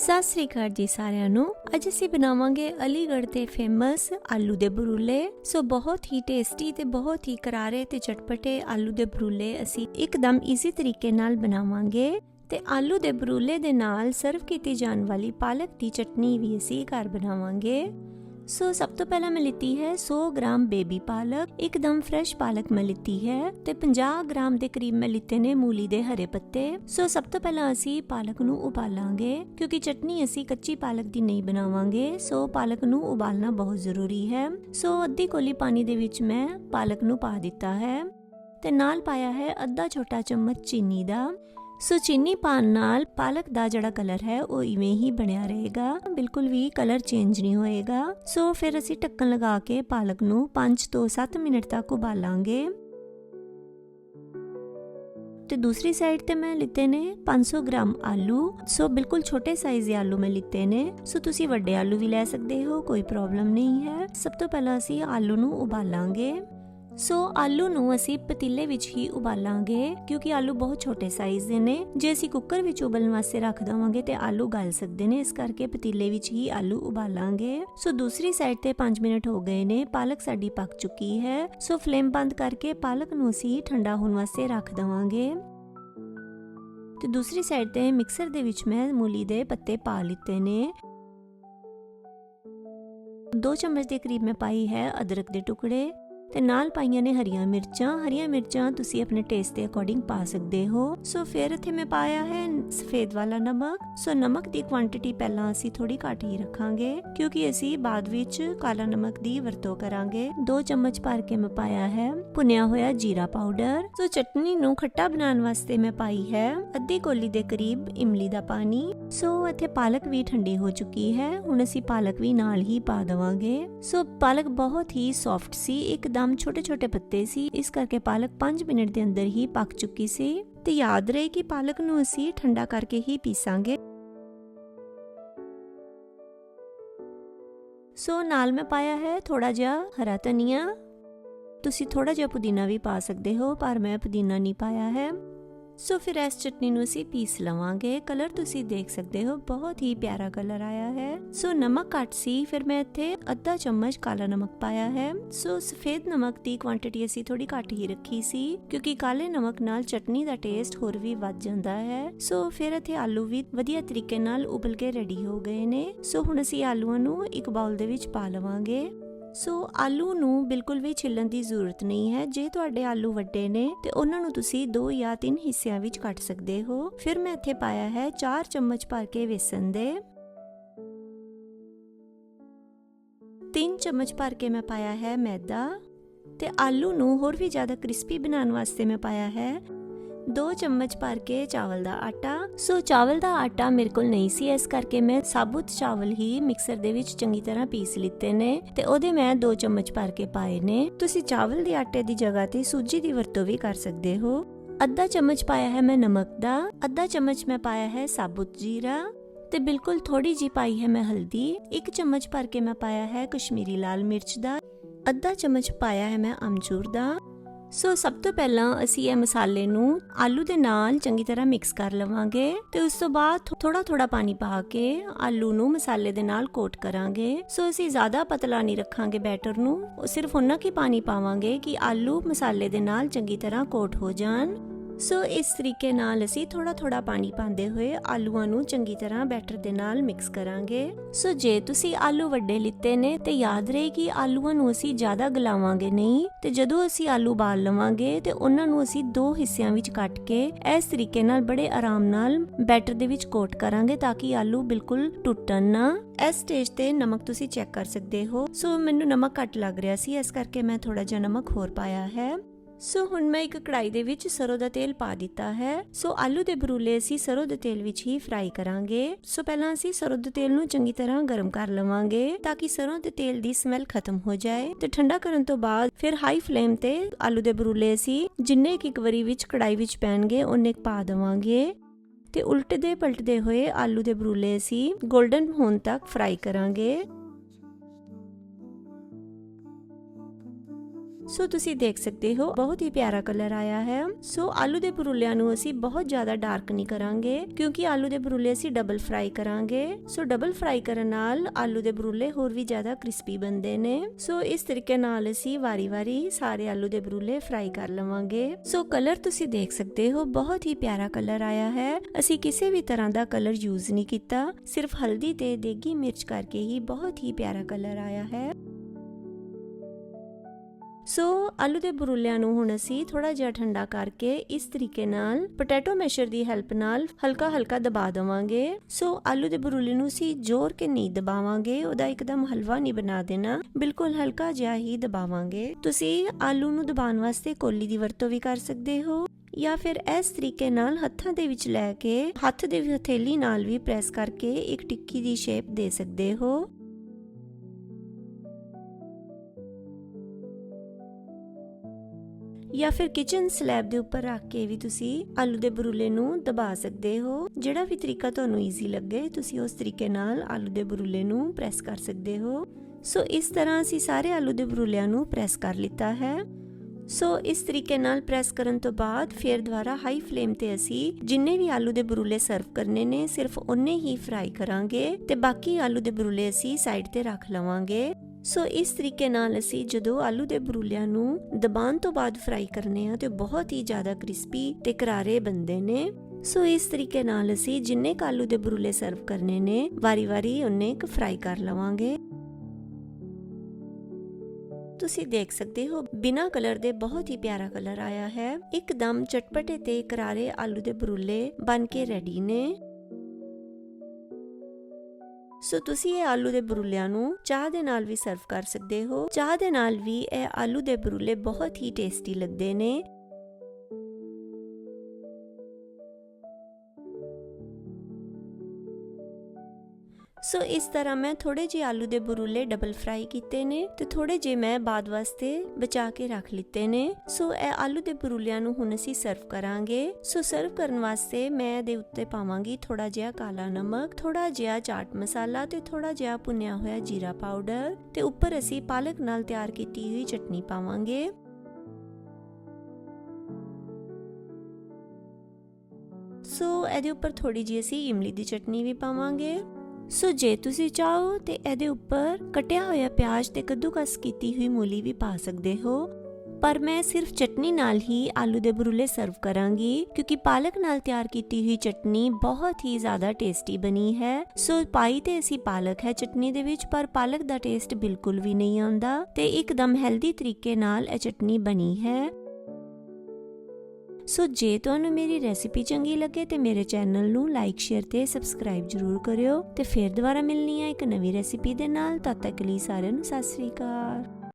ਸਤਿ ਸ੍ਰੀ ਅਕਾਲ ਜੀ ਸਾਰਿਆਂ ਨੂੰ। ਅੱਜ ਅਸੀਂ ਬਣਾਵਾਂਗੇ ਅਲੀਗੜ੍ਹ ਦੇ ਫੇਮਸ ਆਲੂ ਦੇ ਬਰੂਲੇ। ਸੋ ਬਹੁਤ ਹੀ ਟੇਸਟੀ ਤੇ ਬਹੁਤ ਹੀ ਕਰਾਰੇ ਤੇ ਚਟਪਟੇ ਆਲੂ ਦੇ ਬਰੂਲੇ ਅਸੀਂ ਇੱਕਦਮ ਈਜ਼ੀ ਤਰੀਕੇ ਨਾਲ ਬਣਾਵਾਂਗੇ। ਤੇ ਆਲੂ ਦੇ ਬਰੂਲੇ ਦੇ ਨਾਲ ਸਰਵ ਕੀਤੀ ਜਾਣ ਵਾਲੀ ਪਾਲਕ ਦੀ ਚਟਨੀ ਵੀ ਅਸੀਂ ਘਰ ਬਣਾਵਾਂਗੇ। ਸੋ ਸਭ ਤੋਂ ਪਹਿਲਾਂ ਮੈਂ ਲਿੱਤੀ ਹੈ 100 ਗ੍ਰਾਮ ਬੇਬੀ ਪਾਲਕ ਇੱਕਦਮ ਫਰੈਸ਼ ਪਾਲਕ ਮੈਂ ਲਿੱਤੀ ਹੈ ਤੇ 50 ਗ੍ਰਾਮ ਦੇ ਕਰੀਬ ਮੈਂ ਲਿੱਤੇ ਨੇ ਮੂਲੀ ਦੇ ਹਰੇ ਪੱਤੇ ਸੋ ਸਭ ਤੋਂ ਪਹਿਲਾਂ ਅਸੀਂ ਪਾਲਕ ਨੂੰ ਉਬਾਲਾਂਗੇ ਕਿਉਂਕਿ ਚਟਨੀ ਅਸੀਂ ਕੱਚੀ ਪਾਲਕ ਦੀ ਨਹੀਂ ਬਣਾਵਾਂਗੇ ਸੋ ਪਾਲਕ ਨੂੰ ਉਬਾਲਣਾ ਬਹੁਤ ਜ਼ਰੂਰੀ ਹੈ ਸੋ ਅੱਧੀ ਕੋਲੀ ਪਾਣੀ ਦੇ ਵਿੱਚ ਮੈਂ ਪਾਲਕ ਨੂੰ ਪਾ ਦਿੱਤਾ ਹੈ ਤੇ ਨਾਲ ਪਾਇਆ ਹੈ ਅੱਧਾ ਛੋਟਾ ਚਮਚ ਚੀਨੀ ਦਾ ਸੋ ਚੀਨੀ ਪਾਣ ਨਾਲ ਪਾਲਕ ਦਾ ਜਿਹੜਾ ਕਲਰ ਹੈ, ਉਹ ਇਵੇਂ ਹੀ ਬਣਿਆ ਰਹੇਗਾ। ਬਿਲਕੁਲ ਵੀ ਕਲਰ ਚੇਂਜ ਨਹੀਂ ਹੋਏਗਾ। ਸੋ ਫਿਰ ਅਸੀਂ ਢੱਕਣ ਲਗਾ ਕੇ ਪਾਲਕ ਨੂੰ 5 ਤੋਂ 7 ਮਿੰਟ ਤੱਕ ਉਬਾਲਾਂਗੇ। ਤੇ ਦੂਸਰੀ ਸਾਈਡ ਤੇ ਮੈਂ ਲਿੱਤੇ ਨੇ 500 ਗ੍ਰਾਮ ਆਲੂ। ਸੋ ਬਿਲਕੁਲ ਛੋਟੇ ਸਾਈਜ਼ ਦੇ ਆਲੂ ਮੈਂ ਲਿੱਤੇ ਨੇ। ਸੋ ਤੁਸੀਂ ਵੱਡੇ ਆਲੂ ਵੀ ਲੈ ਸਕਦੇ ਹੋ, ਕੋਈ ਪ੍ਰੋਬਲਮ ਨਹੀਂ ਹੈ। ਸਭ ਤੋਂ ਪਹਿਲਾਂ ਅਸੀਂ ਆਲੂ ਨੂੰ ਉਬਾਲਾਂਗੇ। ਸੋ ਆਲੂ ਨੂੰ ਅਸੀਂ ਪਤੀਲੇ ਵਿੱਚ ਹੀ ਉਬਾਲਾਂਗੇ, ਕਿਉਂਕਿ ਆਲੂ ਬਹੁਤ ਛੋਟੇ ਸਾਈਜ਼ ਦੇ ਨੇ। ਜੇ ਅਸੀਂ ਕੁੱਕਰ ਵਿੱਚ ਉਬਲਣ ਵਾਸਤੇ ਰੱਖ ਦਵਾਂਗੇ ਤੇ ਆਲੂ ਗਲ ਸਕਦੇ ਨੇ, ਇਸ ਕਰਕੇ ਪਤੀਲੇ ਵਿੱਚ ਹੀ ਆਲੂ ਉਬਾਲਾਂਗੇ। ਸੋ ਦੂਸਰੀ ਸਾਈਡ ਤੇ 5 ਮਿੰਟ ਹੋ ਗਏ ਨੇ, ਪਾਲਕ ਸਾਡੀ ਪੱਕ ਚੁੱਕੀ ਹੈ। ਸੋ ਫਲੇਮ ਬੰਦ ਕਰਕੇ ਪਾਲਕ ਨੂੰ ਅਸੀਂ ਠੰਡਾ ਹੋਣ ਵਾਸਤੇ ਰੱਖ ਦਵਾਂਗੇ। ਤੇ ਦੂਸਰੀ ਸਾਈਡ ਤੇ ਮਿਕਸਰ ਦੇ ਵਿੱਚ ਮੈਂ ਮੂਲੀ ਦੇ ਪੱਤੇ ਪਾ ਲਿੱਤੇ ਨੇ। 2 ਚਮਚ ਦੇ ਕਰੀਬ ਮੈਂ ਪਾਈ ਹੈ ਅਦਰਕ ਦੇ ਟੁਕੜੇ। ਤੇ ਨਾਲ ਪਾਈਆਂ ਨੇ ਹਰੀਆਂ ਮਿਰਚਾਂ। ਹਰੀਆਂ ਮਿਰਚਾਂ ਤੁਸੀਂ ਆਪਣੇ ਟੇਸਟ ਦੇ ਅਕੋਰਡਿੰਗ ਪਾ ਸਕਦੇ ਹੋ। ਸੋ ਫਿਰ ਇੱਥੇ ਮੈਂ ਪਾਇਆ ਹੈ ਸਫੇਦ ਵਾਲਾ ਨਮਕ। ਸੋ ਨਮਕ ਦੀ ਕੁਆਂਟੀਟੀ ਪਹਿਲਾਂ ਅਸੀਂ ਥੋੜੀ ਘੱਟ ਹੀ ਰੱਖਾਂਗੇ, ਕਿਉਂਕਿ ਅਸੀਂ ਬਾਅਦ ਵਿੱਚ ਕਾਲਾ ਨਮਕ ਦੀ ਵਰਤੋਂ ਕਰਾਂਗੇ। 2 ਚਮਚ ਭਰ ਕੇ ਮੈਂ ਪਾਇਆ ਹੈ ਭੁੰਨਿਆ ਹੋਇਆ ਜੀਰਾ ਪਾਊਡਰ। ਸੋ ਚਟਨੀ ਨੂੰ ਖੱਟਾ ਬਣਾਉਣ ਵਾਸਤੇ ਮੈਂ ਪਾਈ ਹੈ ਅੱਧੀ ਕੋਲੀ ਦੇ ਕਰੀਬ ਇਮਲੀ ਦਾ ਪਾਣੀ। ਸੋ ਇੱਥੇ ਪਾਲਕ ਵੀ ਠੰਡੀ ਹੋ ਚੁੱਕੀ ਹੈ। ਹੁਣ ਅਸੀਂ ਪਾਲਕ ਵੀ ਨਾਲ ਹੀ ਪਾ ਦਵਾਂਗੇ। ਸੋ ਪਾਲਕ ਬਹੁਤ ਹੀ ਸੌਫਟ ਸੀ, ਇੱਕਦਮ ਛੋਟੇ ਛੋਟੇ ਪੱਤੇ ਸੀ। ਇਸ ਕਰਕੇ ਪਾਲਕ 5 ਮਿੰਟ ਦੇ ਅੰਦਰ ਹੀ ਪੱਕ ਚੁੱਕੀ ਸੀ ਤੇ ਯਾਦ ਰਹੇ ਕਿ ਪਾਲਕ ਨੂੰ ਅਸੀਂ ਠੰਡਾ ਕਰਕੇ ਹੀ ਪੀਸਾਂਗੇ। ਸੋ ਨਾਲ ਮੈਂ ਪਾਇਆ ਹੈ ਥੋੜਾ ਜਿਹਾ ਹਰਾ ਧਨੀਆ। ਤੁਸੀਂ ਥੋੜਾ ਜਿਹਾ ਪੁਦੀਨਾ ਵੀ ਪਾ ਸਕਦੇ ਹੋ, ਪਰ ਮੈਂ ਪੁਦੀਨਾ ਨਹੀਂ ਪਾਇਆ ਹੈ। ਸੋ ਫਿਰ ਇਸ ਚਟਨੀ ਨੂੰ ਅਸੀਂ ਪੀਸ ਲਵਾਂਗੇ ਕਲਰ ਤੁਸੀਂ ਦੇਖ ਸਕਦੇ ਹੋ ਬਹੁਤ ਹੀ ਪਿਆਰਾ ਕਲਰ ਆਇਆ ਹੈ ਸੋ ਨਮਕ ਘੱਟ ਸੀ ਫਿਰ ਮੈਂ ਇੱਥੇ ਅੱਧਾ ਚਮਚ ਕਾਲਾ ਨਮਕ ਪਾਇਆ ਹੈ ਸੋ ਸਫੇਦ ਨਮਕ ਦੀ ਕੁਆਂਟੀਟੀ ਅਸੀਂ ਥੋੜੀ ਘੱਟ ਹੀ ਰੱਖੀ ਸੀ ਕਿਉਂਕਿ ਕਾਲੇ ਨਮਕ ਨਾਲ ਚਟਨੀ ਦਾ ਟੇਸਟ ਹੋਰ ਵੀ ਵੱਧ ਜਾਂਦਾ ਹੈ ਸੋ ਫਿਰ ਇੱਥੇ ਆਲੂ ਵੀ ਵਧੀਆ ਤਰੀਕੇ ਨਾਲ ਉਬਲ ਕੇ ਰੈਡੀ ਹੋ ਗਏ ਨੇ ਸੋ ਹੁਣ ਅਸੀਂ ਆਲੂਆਂ ਨੂੰ ਇੱਕ ਬਾਉਲ ਦੇ ਵਿੱਚ ਪਾ ਲਵਾਂਗੇ ਸੋ ਆਲੂ ਨੂੰ ਬਿਲਕੁਲ ਵੀ ਛਿੱਲਣ ਦੀ ਜ਼ਰੂਰਤ ਨਹੀਂ ਹੈ। ਜੇ ਤੁਹਾਡੇ ਆਲੂ ਵੱਡੇ ਨੇ, ਤੇ ਉਹਨਾਂ ਨੂੰ ਤੁਸੀਂ 2 ਜਾਂ 3 ਹਿੱਸਿਆਂ ਵਿੱਚ ਕੱਟ ਸਕਦੇ ਹੋ। ਫਿਰ ਮੈਂ ਇੱਥੇ ਪਾਇਆ ਹੈ 4 ਚਮਚ ਭਰ ਕੇ ਵੇਸਣ ਦੇ। 3 ਚਮਚ ਭਰ ਕੇ ਮੈਂ ਪਾਇਆ ਹੈ ਮੈਦਾ। ਤੇ ਆਲੂ ਨੂੰ ਹੋਰ ਵੀ ਜ਼ਿਆਦਾ ਕ੍ਰਿਸਪੀ ਬਣਾਉਣ ਵਾਸਤੇ ਮੈਂ ਪਾਇਆ ਹੈ 2 ਚਮਚ ਭਰ ਕੇ ਚਾਵਲ ਦਾ ਆਟਾ। ਸੋ ਚਾਵਲ ਦਾ ਆਟਾ ਮੇਰੇ ਕੋਲ ਨਹੀਂ ਸੀ, ਇਸ ਕਰਕੇ ਮੈਂ ਸਾਬੁਤ ਚਾਵਲ ਹੀ ਮਿਕਸਰ ਦੇ ਵਿੱਚ ਚੰਗੀ ਤਰ੍ਹਾਂ ਪੀਸ ਲਿੱਤੇ ਨੇ ਤੇ ਉਹਦੇ ਮੈਂ 2 ਚਮਚ ਭਰ ਕੇ ਪਾਏ ਨੇ। ਤੁਸੀਂ ਚਾਵਲ ਦੇ ਆਟੇ ਦੀ ਜਗ੍ਹਾ ਤੇ ਸੂਜੀ ਦੀ ਵਰਤੋਂ ਵੀ ਕਰ ਸਕਦੇ ਹੋ। ਅੱਧਾ ਚਮਚ ਪਾਇਆ ਹੈ ਮੈਂ ਨਮਕ ਦਾ, ਅੱਧਾ ਚਮਚ ਮੈਂ ਪਾਇਆ ਹੈ ਸਾਬੁਤ ਜੀਰਾ ਤੇ ਬਿਲਕੁਲ ਥੋੜੀ ਜੀ ਪਾਈ ਹੈ ਮੈਂ ਹਲਦੀ 1 ਚਮਚ ਭਰ ਕੇ ਮੈਂ ਪਾਇਆ ਹੈ ਕਸ਼ਮੀਰੀ ਲਾਲ ਮਿਰਚ ਦਾ, ਅੱਧਾ ਚਮਚ ਪਾਇਆ ਹੈ ਮੈਂ ਅਮਚੂਰ ਦਾ ਸੋ ਸਭ ਤੋਂ ਪਹਿਲਾਂ ਅਸੀਂ ਇਹ ਮਸਾਲੇ ਨੂੰ ਆਲੂ ਦੇ ਨਾਲ ਚੰਗੀ ਤਰ੍ਹਾਂ ਮਿਕਸ ਕਰ ਲਵਾਂਗੇ ਤੇ ਉਸ ਤੋਂ ਬਾਅਦ ਥੋੜਾ ਥੋੜਾ ਪਾਣੀ ਪਾ ਕੇ ਆਲੂ ਨੂੰ ਮਸਾਲੇ ਦੇ ਨਾਲ ਕੋਟ ਕਰਾਂਗੇ। ਸੋ ਅਸੀਂ ਜ਼ਿਆਦਾ ਪਤਲਾ ਨਹੀਂ ਰੱਖਾਂਗੇ ਬੈਟਰ ਨੂੰ। ਸਿਰਫ ਉਹਨਾਂ ਕੀ ਪਾਣੀ ਪਾਵਾਂਗੇ ਕਿ ਆਲੂ ਮਸਾਲੇ ਦੇ ਨਾਲ ਚੰਗੀ ਤਰ੍ਹਾਂ ਕੋਟ ਹੋ ਜਾਣ। ਸੋ ਇਸ ਤਰੀਕੇ ਨਾਲ ਅਸੀਂ ਥੋੜਾ ਥੋੜਾ ਪਾਣੀ ਪਾਉਂਦੇ ਹੋਏ ਆਲੂਆਂ ਨੂੰ ਚੰਗੀ ਤਰ੍ਹਾਂ ਬੈਟਰ ਦੇ ਨਾਲ ਮਿਕਸ ਕਰਾਂਗੇ। ਸੋ ਜੇ ਤੁਸੀਂ ਆਲੂ ਵੱਡੇ ਲਿੱਤੇ ਨੇ ਤੇ ਯਾਦ ਰਹੇ ਕਿ ਆਲੂਆਂ ਨੂੰ ਅਸੀਂ ਜ਼ਿਆਦਾ ਗਲਾਵਾਂਗੇ ਨਹੀਂ, ਤੇ ਜਦੋਂ ਅਸੀਂ ਆਲੂ ਬਾਲ ਲਵਾਂਗੇ ਤੇ ਉਹਨਾਂ ਨੂੰ ਅਸੀਂ ਦੋ ਹਿੱਸਿਆਂ ਵਿੱਚ ਕੱਟ ਕੇ ਇਸ ਤਰੀਕੇ ਨਾਲ ਬੜੇ ਆਰਾਮ ਨਾਲ ਬੈਟਰ ਦੇ ਵਿੱਚ ਕੋਟ ਕਰਾਂਗੇ ਤਾਂ ਕਿ ਆਲੂ ਬਿਲਕੁਲ ਟੁੱਟਣ ਨਾ। ਇਸ ਸਟੇਜ ਤੇ ਨਮਕ ਤੁਸੀਂ ਚੈੱਕ ਕਰ ਸਕਦੇ ਹੋ। ਸੋ ਮੈਨੂੰ ਨਮਕ ਘੱਟ ਲੱਗ ਰਿਹਾ ਸੀ, ਇਸ ਕਰਕੇ ਮੈਂ ਥੋੜਾ ਜਿਹਾ ਨਮਕ ਹੋਰ ਪਾਇਆ ਹੈ। ਸੋ ਹੁਣ ਮੈਂ ਇੱਕ ਕੜਾਈ ਦੇ ਵਿੱਚ ਸਰੋਂ ਦਾ ਤੇਲ ਪਾ ਦਿੱਤਾ ਹੈ। ਸੋ ਆਲੂ ਦੇ ਬਰੂਲੇ ਅਸੀਂ ਸਰੋਂ ਦੇ ਤੇਲ ਵਿੱਚ ਹੀ ਫਰਾਈ ਕਰਾਂਗੇ। ਸੋ ਪਹਿਲਾਂ ਅਸੀਂ ਸਰੋਂ ਦੇ ਤੇਲ ਨੂੰ ਚੰਗੀ ਤਰ੍ਹਾਂ ਗਰਮ ਕਰ ਲਵਾਂਗੇ ਤਾਂ ਕਿ ਸਰੋਂ ਦੇ ਤੇਲ ਦੀ ਸਮੈਲ ਖਤਮ ਹੋ ਜਾਏ। ਤੇ ਠੰਡਾ ਕਰਨ ਤੋਂ ਬਾਅਦ ਫਿਰ ਹਾਈ ਫਲੇਮ ਤੇ ਆਲੂ ਦੇ ਬਰੂਲੇ ਅਸੀਂ ਜਿੰਨੇ ਇੱਕ ਇੱਕ ਵਾਰੀ ਵਿੱਚ ਕੜਾਈ ਵਿੱਚ ਪੈਣਗੇ ਉਹਨੇ ਪਾ ਦੇਵਾਂਗੇ। ਤੇ ਉਲਟਦੇ ਪਲਟਦੇ ਹੋਏ ਆਲੂ ਦੇ ਬਰੂਲੇ ਅਸੀਂ 골ਡਨ ਹੋਣ ਤੱਕ ਫਰਾਈ ਕਰਾਂਗੇ। ਸੋ ਤੁਸੀਂ ਦੇਖ ਸਕਦੇ ਹੋ, ਬਹੁਤ ਹੀ ਪਿਆਰਾ ਕਲਰ ਆਇਆ ਹੈ। ਸੋ ਆਲੂ ਦੇ ਬਰੂਲਿਆਂ ਨੂੰ ਅਸੀਂ ਬਹੁਤ ਜ਼ਿਆਦਾ ਡਾਰਕ ਨਹੀਂ ਕਰਾਂਗੇ, ਕਿਉਂਕਿ ਆਲੂ ਦੇ ਬਰੂਲੇ ਅਸੀਂ ਡਬਲ ਫਰਾਈ ਕਰਾਂਗੇ। ਸੋ ਡਬਲ ਫਰਾਈ ਕਰਨ ਨਾਲ ਆਲੂ ਦੇ ਬਰੂਲੇ ਹੋਰ ਵੀ ਜ਼ਿਆਦਾ ਕ੍ਰਿਸਪੀ ਬਣਦੇ ਨੇ। ਸੋ ਇਸ ਤਰੀਕੇ ਨਾਲ ਅਸੀਂ ਵਾਰੀ-ਵਾਰੀ ਸਾਰੇ ਆਲੂ ਦੇ ਬਰੂਲੇ ਫਰਾਈ ਕਰ ਲਵਾਂਗੇ। ਸੋ ਕਲਰ ਤੁਸੀਂ ਦੇਖ ਸਕਦੇ ਹੋ, ਬਹੁਤ ਹੀ ਪਿਆਰਾ ਕਲਰ ਆਇਆ ਹੈ। ਅਸੀਂ ਕਿਸੇ ਵੀ ਤਰ੍ਹਾਂ ਦਾ ਕਲਰ ਯੂਜ਼ ਨਹੀਂ ਕੀਤਾ, ਸਿਰਫ ਹਲਦੀ ਤੇ ਦੇਗੀ ਮਿਰਚ ਕਰਕੇ ਹੀ ਬਹੁਤ ਹੀ ਪਿਆਰਾ ਕਲਰ ਆਇਆ ਹੈ। ਸੋ ਆਲੂ ਦੇ ਬਰੂਲਿਆਂ ਨੂੰ ਹੁਣ ਅਸੀਂ ਥੋੜਾ ਜਿਹਾ ਠੰਡਾ ਕਰਕੇ ਇਸ ਤਰੀਕੇ ਨਾਲ ਪੋਟੈਟੋ ਮੈਸ਼ਰ ਦੀ ਹੈਲਪ ਨਾਲ ਹਲਕਾ ਹਲਕਾ ਦਬਾ ਦਵਾਂਗੇ। ਸੋ ਆਲੂ ਦੇ ਬਰੂਲੇ ਨੂੰ ਅਸੀਂ ਜ਼ੋਰ ਕੇ ਨਹੀਂ ਦਬਾਵਾਂਗੇ, ਉਹਦਾ ਇੱਕਦਮ ਹਲਵਾ ਨਹੀਂ ਬਣਾ ਦੇਣਾ, ਬਿਲਕੁਲ ਹਲਕਾ ਜਿਹਾ ਹੀ ਦਬਾਵਾਂਗੇ। ਤੁਸੀਂ ਆਲੂ ਨੂੰ ਦਬਾਉਣ ਵਾਸਤੇ ਕੋਲੀ ਦੀ ਵਰਤੋਂ ਵੀ ਕਰ ਸਕਦੇ ਹੋ, ਜਾਂ ਫਿਰ ਇਸ ਤਰੀਕੇ ਨਾਲ ਹੱਥਾਂ ਦੇ ਵਿੱਚ ਲੈ ਕੇ ਹੱਥ ਦੇ ਹਥੇਲੀ ਨਾਲ ਵੀ ਪ੍ਰੈਸ ਕਰਕੇ ਇੱਕ ਟਿੱਕੀ ਦੀ ਸ਼ੇਪ ਦੇ ਸਕਦੇ ਹੋ। ਜਾਂ ਫਿਰ ਕਿਚਨ ਸਲੈਬ ਦੇ ਉੱਪਰ ਰੱਖ ਕੇ ਵੀ ਤੁਸੀਂ ਆਲੂ ਦੇ ਬਰੂਲੇ ਨੂੰ ਦਬਾ ਸਕਦੇ ਹੋ। ਜਿਹੜਾ ਵੀ ਤਰੀਕਾ ਤੁਹਾਨੂੰ ਈਜ਼ੀ ਲੱਗੇ, ਤੁਸੀਂ ਉਸ ਤਰੀਕੇ ਨਾਲ ਆਲੂ ਦੇ ਬਰੂਲੇ ਨੂੰ ਪ੍ਰੈਸ ਕਰ ਸਕਦੇ ਹੋ। ਸੋ ਇਸ ਤਰ੍ਹਾਂ ਅਸੀਂ ਸਾਰੇ ਆਲੂ ਦੇ ਬਰੂਲਿਆਂ ਨੂੰ ਪ੍ਰੈਸ ਕਰ ਲਿੱਤਾ ਹੈ। ਸੋ ਇਸ ਤਰੀਕੇ ਨਾਲ ਪ੍ਰੈਸ ਕਰਨ ਤੋਂ ਬਾਅਦ ਫਿਰ ਦੁਬਾਰਾ ਹਾਈ ਫਲੇਮ ਤੇ ਅਸੀਂ ਜਿੰਨੇ ਵੀ ਆਲੂ ਦੇ ਬਰੂਲੇ ਸਰਵ ਕਰਨੇ ਨੇ, ਸਿਰਫ ਉਨੇ ਹੀ ਫਰਾਈ ਕਰਾਂਗੇ ਤੇ ਬਾਕੀ ਆਲੂ ਦੇ ਬਰੂਲੇ ਅਸੀਂ ਸਾਈਡ ਤੇ ਰੱਖ ਲਵਾਂਗੇ। ਸੋ ਇਸ ਤਰੀਕੇ ਨਾਲ ਅਸੀਂ ਜਦੋਂ ਆਲੂ ਦੇ ਬਰੂਲਿਆਂ ਨੂੰ ਦਬਾਉਣ ਤੋਂ ਬਾਅਦ ਫਰਾਈ ਕਰਨੇ ਆ, ਤੇ ਬਹੁਤ ਹੀ ਜ਼ਿਆਦਾ ਕ੍ਰਿਸਪੀ ਤੇ ਕਰਾਰੇ ਬਣਦੇ ਨੇ। ਸੋ ਇਸ ਤਰੀਕੇ ਨਾਲ ਅਸੀਂ ਜਿੰਨੇ ਕ ਦੇ ਬਰੂਲੇ ਸਰਵ ਕਰਨੇ ਨੇ ਵਾਰੀ-ਵਾਰੀ ਉਹਨੇ ਕ ਫਰਾਈ ਕਰ ਲਵਾਂਗੇ। ਤੁਸੀਂ ਦੇਖ ਸਕਦੇ ਹੋ, ਬਿਨਾ ਕਲਰ ਦੇ ਬਹੁਤ ਹੀ ਪਿਆਰਾ ਕਲਰ ਆਇਆ ਹੈ। ਇੱਕਦਮ ਚਟਪਟੇ ਤੇ ਕਰਾਰੇ ਆਲੂ ਦੇ ਬਰੂਲੇ ਬਣ ਕੇ ਰੈਡੀ ਨੇ। ਸੋ ਤੁਸੀਂ ਇਹ ਆਲੂ ਦੇ ਬਰੂਲਿਆਂ ਨੂੰ ਚਾਹ ਦੇ ਨਾਲ ਵੀ ਸਰਵ ਕਰ ਸਕਦੇ ਹੋ। ਚਾਹ ਦੇ ਨਾਲ ਵੀ ਇਹ ਆਲੂ ਦੇ ਬਰੂਲੇ ਬਹੁਤ ਹੀ ਟੇਸਟੀ ਲੱਗਦੇ ਨੇ। ਸੋ ਇਸ ਤਰ੍ਹਾਂ ਮੈਂ ਥੋੜੇ ਜਿਹੇ ਆਲੂ ਦੇ ਬਰੂਲੇ ਡਬਲ ਫਰਾਈ ਕੀਤੇ ਨੇ ਤੇ ਥੋੜੇ ਜਿਹੇ ਮੈਂ ਬਾਅਦ ਵਾਸਤੇ ਬਚਾ ਕੇ ਰੱਖ ਲਿੱਤੇ ਨੇ। ਸੋ ਇਹ ਆਲੂ ਦੇ ਬਰੂਲਿਆਂ ਨੂੰ ਹੁਣ ਅਸੀਂ ਸਰਵ ਕਰਾਂਗੇ। ਸੋ ਸਰਵ ਕਰਨ ਵਾਸਤੇ ਮੈਂ ਇਹਦੇ ਉੱਤੇ ਪਾਵਾਂਗੀ ਥੋੜਾ ਜਿਹਾ ਕਾਲਾ ਨਮਕ ਥੋੜਾ ਜਿਹਾ ਚਾਟ ਮਸਾਲਾ ਤੇ ਥੋੜਾ ਜਿਹਾ ਭੁੰਨਿਆ ਹੋਇਆ ਜੀਰਾ ਪਾਊਡਰ ਤੇ ਉੱਪਰ ਅਸੀਂ ਪਾਲਕ ਨਾਲ ਤਿਆਰ ਕੀਤੀ ਹੋਈ ਚਟਨੀ ਪਾਵਾਂਗੇ। ਸੋ ਇਹਦੇ ਉੱਪਰ ਥੋੜੀ ਜਿਹੀ ਅਸੀਂ ਇਮਲੀ ਦੀ ਚਟਨੀ ਵੀ ਪਾਵਾਂਗੇ। ਸੋ ਜੇ ਤੁਸੀਂ ਚਾਹੋ ਤੇ ਇਹਦੇ ਉੱਪਰ ਕਟਿਆ ਹੋਇਆ ਪਿਆਜ਼ ਤੇ ਕੱਦੂਕਸ ਕੀਤੀ ਹੋਈ ਮੂਲੀ ਵੀ ਪਾ ਸਕਦੇ ਹੋ। ਪਰ ਮੈਂ ਸਿਰਫ ਚਟਨੀ ਨਾਲ ਹੀ ਆਲੂ ਦੇ ਬਰੂਲੇ ਸਰਵ ਕਰਾਂਗੀ, ਕਿਉਂਕਿ ਪਾਲਕ ਨਾਲ ਤਿਆਰ ਕੀਤੀ ਹੋਈ ਚਟਨੀ ਬਹੁਤ ਹੀ ਜ਼ਿਆਦਾ ਟੇਸਟੀ ਬਣੀ ਹੈ। ਸੋ ਪਾਈ ਤੇ ਅਸੀਂ ਪਾਲਕ ਹੈ ਚਟਨੀ ਦੇ ਵਿੱਚ, ਪਰ ਪਾਲਕ ਦਾ ਟੇਸਟ ਬਿਲਕੁਲ ਵੀ ਨਹੀਂ ਆਉਂਦਾ ਤੇ ਇੱਕਦਮ ਹੈਲਦੀ ਤਰੀਕੇ ਨਾਲ ਇਹ ਚਟਨੀ ਬਣੀ ਹੈ। ਸੋ ਜੇ ਤੁਹਾਨੂੰ ਮੇਰੀ ਰੈਸਿਪੀ ਚੰਗੀ ਲੱਗੇ ਤੇ ਮੇਰੇ ਚੈਨਲ ਨੂੰ ਲਾਈਕ ਸ਼ੇਅਰ ਤੇ ਸਬਸਕ੍ਰਾਈਬ ਜਰੂਰ ਕਰਿਓ ਤੇ ਫਿਰ ਦੁਬਾਰਾ ਮਿਲਣੀ ਆ ਇੱਕ ਨਵੀਂ ਰੈਸਿਪੀ ਦੇ ਨਾਲ, ਤਦ ਤੱਕ ਲਈ ਸਾਰਿਆਂ ਨੂੰ ਸਤਿ ਸ੍ਰੀ ਅਕਾਲ।